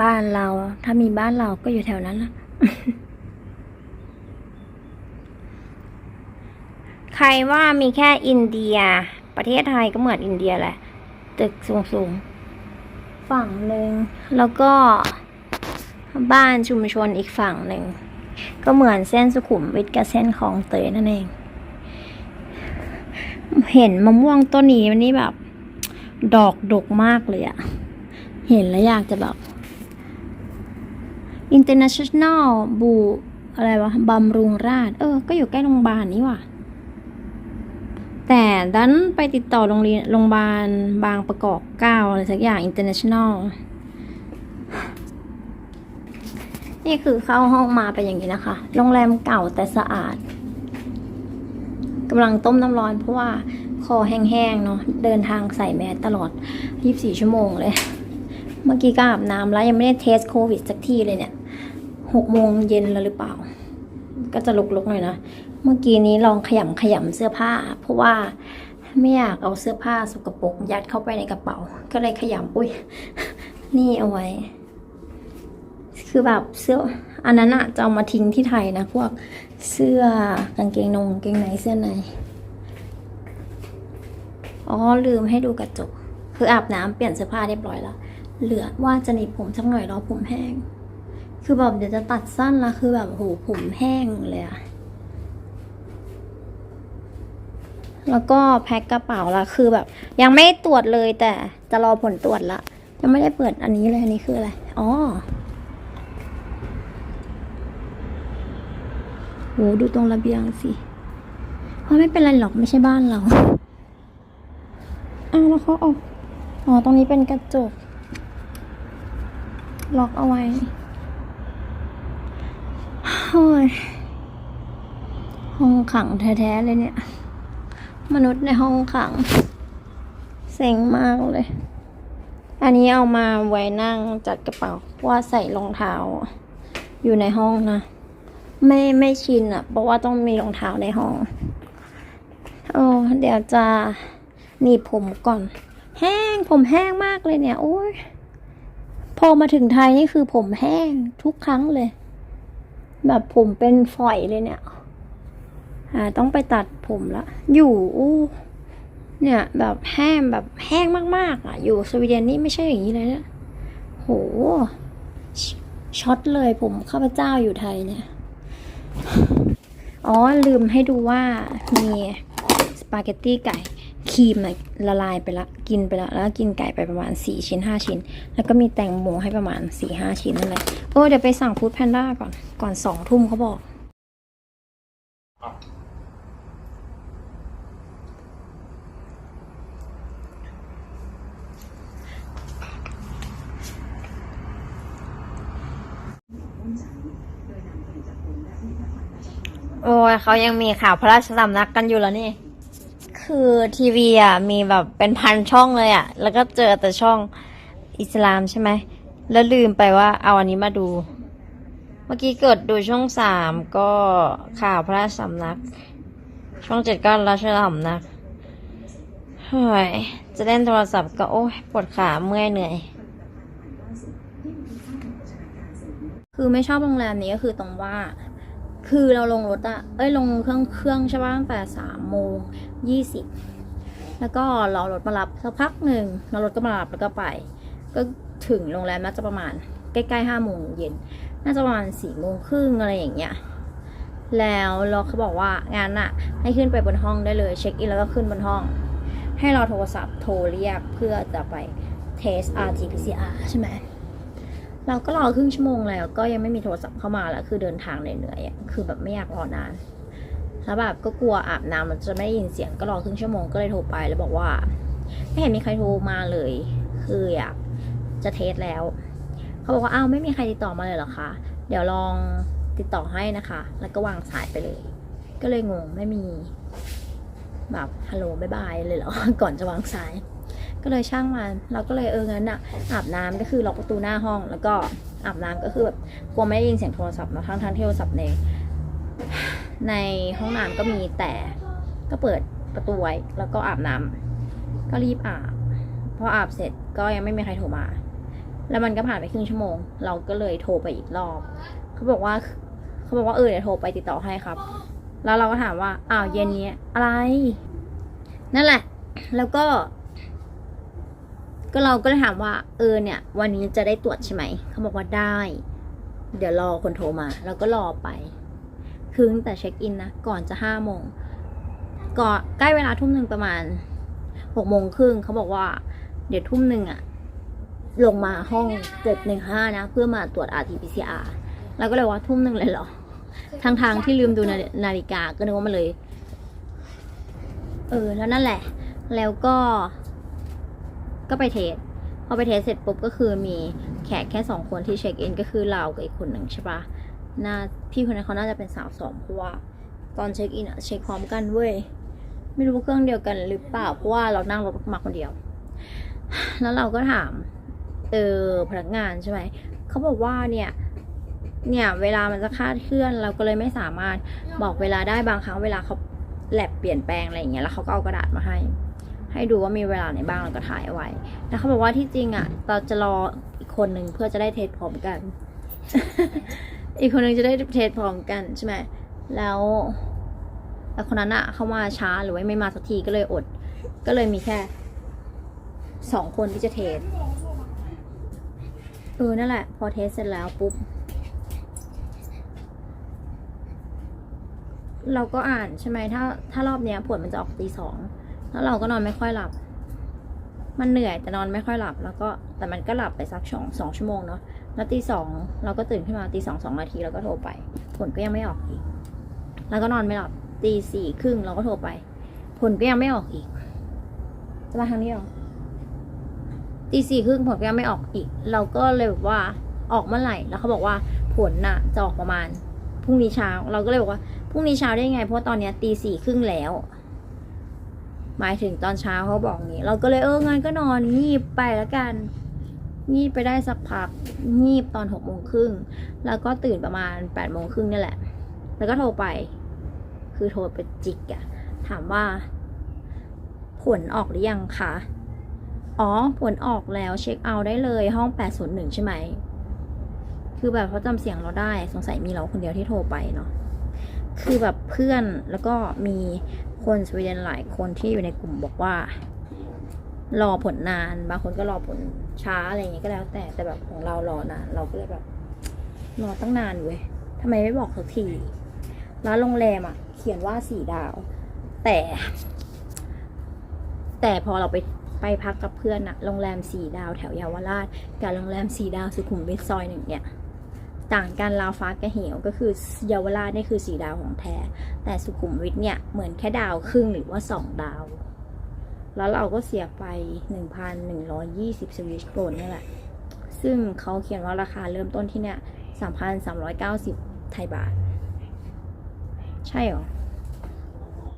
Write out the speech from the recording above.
บ้านเรา ถ้ามีบ้านเราก็อยู่แถวนั้นละใครว่ามีแค่อินเดีย ประเทศไทยก็เหมือนอินเดียแหละ ตึกสูงๆฝั่งหนึ่งแล้วก็บ้านชุมชนอีกฝั่งหนึ่ง ก็เหมือนเส้นสุขุมวิทกับเส้นคลองเตยนั่นเอง เห็นมะม่วงต้นนี้มันนี่แบบ ดอกดกมากเลยอะเห็นแล้วอยากจะแบบ international บูอะไรวะบำรุงราษฎร์เออ ก็อยู่ใกล้โรงพยาบาลนี่ว่ะ แต่ดันไปติดต่อโรงเรียนโรงพยาบาลบางประกอบเก้าอะไรสักอย่าง international นี่คือเข้าห้องมาเป็นอย่างนี้นะคะ โรงแรมเก่าแต่สะอาดกำลังต้มน้ำร้อนเพราะว่าคอแห้งๆเนาะเดินทางใส่แมสตลอด 24 ชั่วโมงเลย เมื่อกี้ก็อาบน้ำแล้ว ยังไม่ได้เทสโควิดสักทีเลยเนี่ยหกโมงเย็นแล้วหรือเปล่า ก็จะลุกๆหน่อยนะ เมื่อกี้นี้ลองขยำขยำเสื้อผ้า เพราะว่าไม่อยากเอาเสื้อผ้าสกปรกยัดเข้าไปในกระเป๋า ก็เลยขยำอุ้ยนี่เอาไว้ คือแบบเสื้อ อันนั้นอะจะเอามาทิ้งที่ไทยนะ พวกเสื้อกางเกงนงกางเกงในเสื้อในอ๋อลืมให้ดูกระจก คืออาบน้ำเปลี่ยนเสื้อผ้าเรียบร้อยแล้ว เหลือว่าจะหนีบผมสักหน่อยรอผมแห้ง คือแบบเดี๋ยวจะตัดสั้นละคือแบบโหผมแห้งเลยอะแล้วก็แพ็คกระเป๋าละคือแบบ ยังไม่ตรวจเลยแต่จะรอผลตรวจละยังไม่ได้เปิดอันนี้เลยอันนี้คืออะไรอ๋อโหดูตรงระเบียงสิเพราะไม่เป็นไรหรอกไม่ใช่บ้านเราอ้าวแล้วเขาออกอ๋อตรงนี้เป็นกระจก ล็อกเอาไว้โอ้ยห้องขังแท้ๆเลยเนี่ย มนุษย์ในห้องขัง เซ็งมากเลย อันนี้เอามาไว้นั่งจัดกระเป๋าว่าใส่รองเท้า อยู่ในห้องนะ ไม่ไม่ชินอะ่ะ เพราะว่าต้องมีรองเท้าในห้อง โอ้เดี๋ยวจะหนีบผมก่อน แห้งผมแห้งมากเลยเนี่ย โอ้ย พอมาถึงไทยนี่คือผมแห้งทุกครั้งเลย แบบผมเป็นฝอยเลยเนี่ยอ่าต้องไปตัดผมละ อยู่อู้เนี่ยแบบแห้งแบบแห้งมากๆอะ อยู่สวีเดนนี่ไม่ใช่อย่างนี้เลยนี่ยโหชช็อตเลยผมข้าพเจ้าอยู่ไทยเนี่ย อ๋อลืมให้ดูว่ามีสปาเกตตี้ไก่ ครีมนะละลายไปละกินไปละแล้วกินไก่ไปประมาณ 4 ชิ้น 5 ชิ้น แล้วก็มีแตงโมให้ประมาณ 4 5 ชิ้นนั่นแหละโอ้เดี๋ยวไปสั่งฟู้ดแพนด้าก่อนก่อนสองทุ่มเขาบอกโอ้ยเขายังมีข่าวพระราชสำนักกันอยู่แล้วนี่ คือทีวีอะมีแบบเป็นพันช่องเลยอะ แล้วก็เจอแต่ช่องอิสลามใช่ไหม แล้วลืมไปว่าเอาอันนี้มาดู เมื่อกี้เกิดดูช่องสามก็ข่าวพระราชสำนัก ช่องเจ็ดก็ราชสำนักเฮ้ยจะเล่นโทรศัพท์ก็โอ้ยปวดขาเมื่อยเหนื่อยคือไม่ชอบโรงแรมนี้ก็คือตรงว่า คือเราลงรถอะเอ้ยลงเครื่องเครื่องใช่ป่ะตั้งแต่สามโมงยี่สิบแล้วก็รอรถมารับสักพักหนึ่งแล้วรถก็มารับแล้วก็ไป ก็ถึงโรงแรมน่าจะประมาณใกล้ๆห้าโมงเย็น น่าจะประมาณสี่โมงครึ่งอะไรอย่างเงี้ย แล้วเราเขาบอกว่างานอะให้ขึ้นไปบนห้องได้เลยเช็คอินแล้วก็ขึ้นบนห้อง ให้เราโทรศัพท์โทรเรียกเพื่อจะไปเทส rt pcr ใช่ไหม เราก็รอครึ่งชั่วโมงแล้วก็ยังไม่มีโทรศัพท์เข้ามาแล้วคือเดินทางเหนื่อยๆอะคือแบบไม่อยากรอนานแล้วแบบก็กลัวอาบน้ำมันจะไม่ได้ยินเสียงก็รอครึ่งชั่วโมงก็เลยโทรไปแล้วบอกว่า ไม่เห็นมีใครโทรมาเลย คืออยากจะเทสแล้ว เขาบอกว่าอ้าวไม่มีใครติดต่อมาเลยเหรอคะเดี๋ยวลองติดต่อให้นะคะ แล้วก็วางสายไปเลย ก็เลยงงไม่มีแบบฮัลโหลบายบายเลยเหรอก่อนจะวางสาย ก็เลยช่างมัน เราก็เลยเอองั้นอะอาบน้ำก็คือล็อกประตูหน้าห้อง แล้วก็อาบน้ำก็คือแบบกลัวไม่ได้ยินเสียงโทรศัพท์เนอะทั้งทั้งที่โทรศัพท์ในในห้องน้ำก็มีแต่ก็เปิดประตูไว้แล้วก็อาบน้ำก็รีบอาบพออาบเสร็จก็ยังไม่มีใครโทรมา แล้วมันก็ผ่านไปครึ่งชั่วโมง เราก็เลยโทรไปอีกรอบ เขาบอกว่าเขาบอกว่าเออเดี๋ยวโทรไปติดต่อให้ครับ แล้วเราก็ถามว่าอ้าวเย็นนี้อะไร นั่นแหละ แล้วก็ ก็เราก็เลยถามว่า เออเนี่ย วันนี้จะได้ตรวจใช่ไหม เขาบอกว่าได้ เดี๋ยวรอคนโทรมาแล้วก็รอไป คือตั้งแต่เช็คอินนะ ก่อนจะห้าโมงก่อนใกล้เวลาทุ่มหนึ่งประมาณหกโมงครึ่งเขาบอกว่า เดี๋ยวทุ่มหนึ่งอะลงมาห้องเจ็ดหนึ่งห้านะ เพื่อมาตรวจ RT-PCR แล้วก็เลยว่าทุ่มหนึ่งเลยเหรอทางทางที่ลืมดูนานาฬิกาก็นึกว่ามันเลย เออ แล้วนั่นแหละ แล้วก็ ก็ไปเทสพอไปเทสเสร็จปุ๊บก็คือมีแขกแค่สองคนที่เช็คอินก็คือเรากับอีกคนหนึ่งใช่ปะน่าพี่คนนั้นเขาน่าจะเป็นสาวสองเพราะว่าตอนเช็คอินอะเช็คพร้อมกันเว้ยไม่รู้เครื่องเดียวกันหรือเปล่าเพราะว่าเรานั่งรถมาคนเดียว แล้วเราก็ถามเออพนักงานใช่ไหมเขาบอกว่าเนี่ยเนี่ยเวลามันจะคาดเคลื่อนเราก็เลยไม่สามารถบอกเวลาได้บางครั้งเวลาเขาแลบเปลี่ยนแปลงอะไรอย่างเงี้ยแล้วเขาก็เอากระดาษมาให้ ให้ดูว่ามีเวลาไหนบ้างเราก็ถ่ายเอาไว้แล้วเขาบอกว่าที่จริงอะ เราจะรออีกคนหนึ่งเพื่อจะได้เทสพร้อมกัน อีกคนหนึ่งจะได้เทสพร้อมกันใช่ไหมแล้วแต่คนนั้นอะเขามาช้าหรือว่าไม่มาสักทีก็เลยอด ก็เลยมีแค่สองคนที่จะเทสเออนั่นแหละ พอเทสเสร็จแล้วปุ๊บ เราก็อ่านใช่ไหมถ้าถ้ารอบเนี้ยผลมันจะออกตีสอง แล้วเราก็นอนไม่ค่อยหลับ มันเหนื่อยแต่นอนไม่ค่อยหลับ แล้วก็แต่มันก็หลับไปสักสองสองชั่วโมงเนาะแล้วตีสองเราก็ตื่นขึ้นมาตีสองสองนาทีแล้วก็โทรไป ผลก็ยังไม่ออกอีก แล้วก็นอนไม่หลับตีสี่ครึ่งเราก็โทรไป ผลก็ยังไม่ออกอีกจะมาทางนี้หรอตีสี่ครึ่งผลก็ยังไม่ออกอีก เราก็เลยแบบว่าออกเมื่อไหร่ แล้วเขาบอกว่าผลน่ะจะออกประมาณพรุ่งนี้เช้า เราก็เลยบอกว่าพรุ่งนี้เช้าได้ไง เพราะตอนนี้ตีสี่ครึ่งแล้ว หมายถึงตอนเช้าเขาบอกงี้ เราก็เลยเอองั้นก็นอนงีบไปแล้วกันงีบไปได้สักพักงีบตอนหกโมงครึ่งแล้วก็ตื่นประมาณแปดโมงครึ่งนี่แหละ แล้วก็โทรไป คือโทรไปจิกอะถามว่า ผลออกหรือยังคะอ๋อผลออกแล้วเช็คเอาได้เลยห้อง801ใช่ไหมคือแบบเขาจำเสียงเราได้สงสัยมีเราคนเดียวที่โทรไปเนาะ คือแบบเพื่อนแล้วก็มีคนสวีเดนหลายคนที่อยู่ในกลุ่มบอกว่า รอผลนานบางคนก็รอผลช้าอะไรอย่างเงี้ยก็แล้วแต่แต่แบบของเรารอนานเราก็เลยแบบรอตั้งนานเว้ยทำไมไม่บอกสักทีแล้วโรงแรมอะ เขียนว่าสี่ดาว แต่ แต่พอเราไปไปพักกับเพื่อนอะโรงแรมสี่ดาวแถวเยาวราชกับโรงแรมสี่ดาวสุขุมวิทซอยหนึ่งเนี่ย ต่างกันราวฟ้ากับเหวก็คือเยาวราชนี่คือสี่ดาวของแท้ แต่สุขุมวิทเนี่ยเหมือนแค่ดาวครึ่งหรือว่าสองดาว แล้วเราก็เสียไปหนึ่งพันหนึ่งร้อยี่สิบสวิชโกลนนี่แหละ ซึ่งเขาเขียนว่าราคาเริ่มต้นที่เนี่ยสามพันสามร้อยเก้าสิบไทยบาท ใช่หรอ